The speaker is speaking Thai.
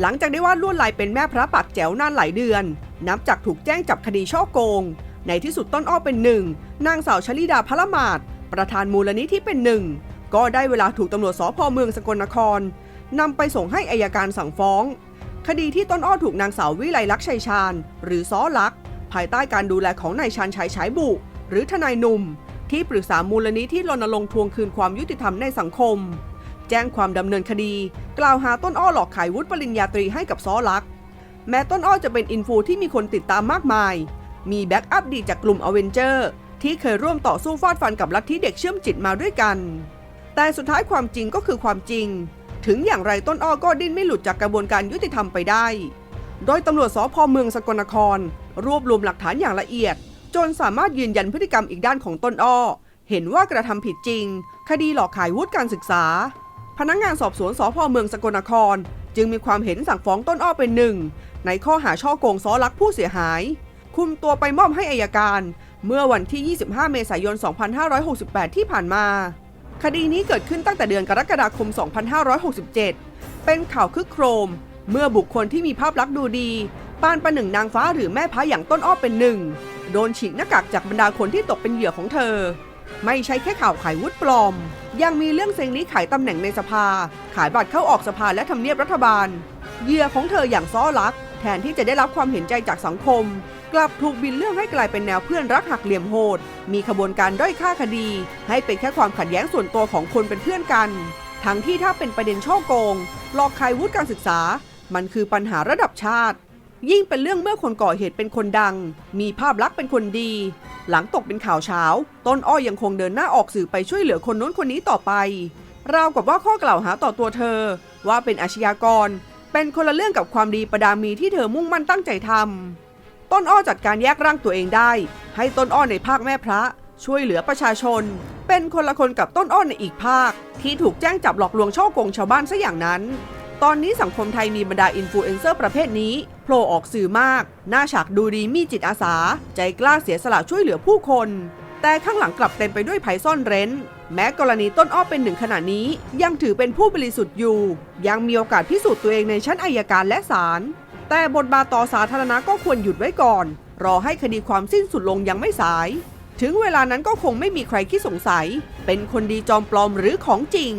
หลังจากได้วาดลวดลายเป็นแม่พระปากแจ๋วนานหลายเดือน นับจากถูกแจ้งจับคดีช่อโกง ในที่สุดต้นอ้อเป็นหนึ่ง นางสาวชลิดาพระมาศประธานมูลนิธิเป็นหนึ่ง ก็ได้เวลาถูกตำรวจสพเมืองสกลนครนำไปส่งให้อายการสั่งฟ้อง คดีที่ต้นอ้อถูกนางสาววิไลลักษ์ชัยชาญ หรือซ้อลักษ์ภายใต้การดูแลของนายชาญชัยฉายบุ หรือทนายหนุ่ม ที่ปรึกษามูลนิธิรณรงค์ทวงคืนความยุติธรรมในสังคม แจ้งความดำเนินคดี กล่าวหาต้นอ้อหลอกขายวุฒิปริญญาตรีให้กับซ้อลักษ์แม้ต้นอ้อจะเป็นอินฟูที่มีคนติดตามมากมาย มีแบ็กอัพดีจากกลุ่มอเวนเจอร์ที่เคยร่วมต่อสู้ฟาดฟันกับลัทธิเด็กเชื่อมจิตมาด้วยกัน แต่สุดท้ายความจริงก็คือความจริง ถึงอย่างไรต้นอ้อก็ดิ้นไม่หลุดจากกระบวนการยุติธรรมไปได้ โดยตำรวจสพเมืองสกลนคร รวบรวมหลักฐานอย่างละเอียด จนสามารถยืนยันพฤติกรรมอีกด้านของต้นอ้อ เห็นว่ากระทำผิดจริง คดีหลอกขายวุฒิการศึกษา พนักงานสอบสวนสพเมืองสกลนคร จึงมีความเห็นสั่งฟ้องต้นอ้อเป็นหนึ่ง ในข้อหาช่อโกงซ้อลักผู้เสียหาย คุมตัวไปมอบให้อายการ เมื่อวันที่ 25 เมษายน 2568 ที่ผ่านมา คดีนี้เกิดขึ้นตั้งแต่เดือนกรกฎาคม 2567 เป็นข่าวคึกโครม เมื่อบุคคลที่มีภาพลักษณ์ดูดีปานประหนึ่งนางฟ้าหรือแม่พระอย่างต้นอ้อเป็นหนึ่ง โดนฉีกหน้ากากจากบรรดาคนที่ตกเป็นเหยื่อของเธอ ไม่ใช่แค่ข่าวขายวุฒิปลอม ยังมีเรื่องเซ็งลี้ขายตำแหน่งในสภา ขายบัตรเข้าออกสภาและทำเนียบรัฐบาลเหยื่อของเธออย่างซ้อลัก แทนที่จะได้รับความเห็นใจจากสังคม กลับถูกบินเรื่องให้กลายเป็นแนวเพื่อนรักหักเหลี่ยมโหด มีขบวนการด้อยค่าคดี ให้เป็นแค่ความขัดแย้งส่วนตัวของคนเป็นเพื่อนกัน ทั้งที่ถ้าเป็นประเด็นช่อโกง หลอกขายวุฒิการศึกษา มันคือปัญหาระดับชาติ ยิ่งเป็นเรื่องเมื่อคนก่อเหตุเป็นคนดัง มีภาพลักษณ์เป็นคนดี หลังตกเป็นข่าวเช้า ต้นอ้อยยังคงเดินหน้าออกสื่อไปช่วยเหลือคนโน้นคนนี้ต่อไป ราวกับว่าข้อกล่าวหาต่อตัวเธอ ว่าเป็นอาชญากร เป็นคนละเรื่องกับความดีประดามีที่เธอมุ่งมั่นตั้งใจทำต้นอ้อจัดการแยกร่างตัวเองได้ ให้ต้นอ้อในภาคแม่พระ ช่วยเหลือประชาชน เป็นคนละคนกับต้นอ้อในอีกภาค ที่ถูกแจ้งจับหลอกลวงช่อโกงชาวบ้านซะอย่างนั้น ตอนนี้สังคมไทยมีบรรดาอินฟลูเอนเซอร์ประเภทนี้ ผล่ออกสื่อมาก หน้าฉากดูดีมีจิตอาสา ใจกล้าเสียสละช่วยเหลือผู้คน แต่ข้างหลังกลับเต็มไปด้วยภัยซ่อนเร้น แม้กรณีต้นอ้อเป็นหนึ่งขณะนี้ ยังถือเป็นผู้บริสุทธิ์อยู่ ยังมีโอกาสพิสูจน์ตัวเองในชั้นอายการและศาลแต่บทบาทต่อสาธารณะก็ควรหยุดไว้ก่อน รอให้คดีความสิ้นสุดลงยังไม่สาย ถึงเวลานั้นก็คงไม่มีใครที่สงสัย เป็นคนดีจอมปลอมหรือของจริง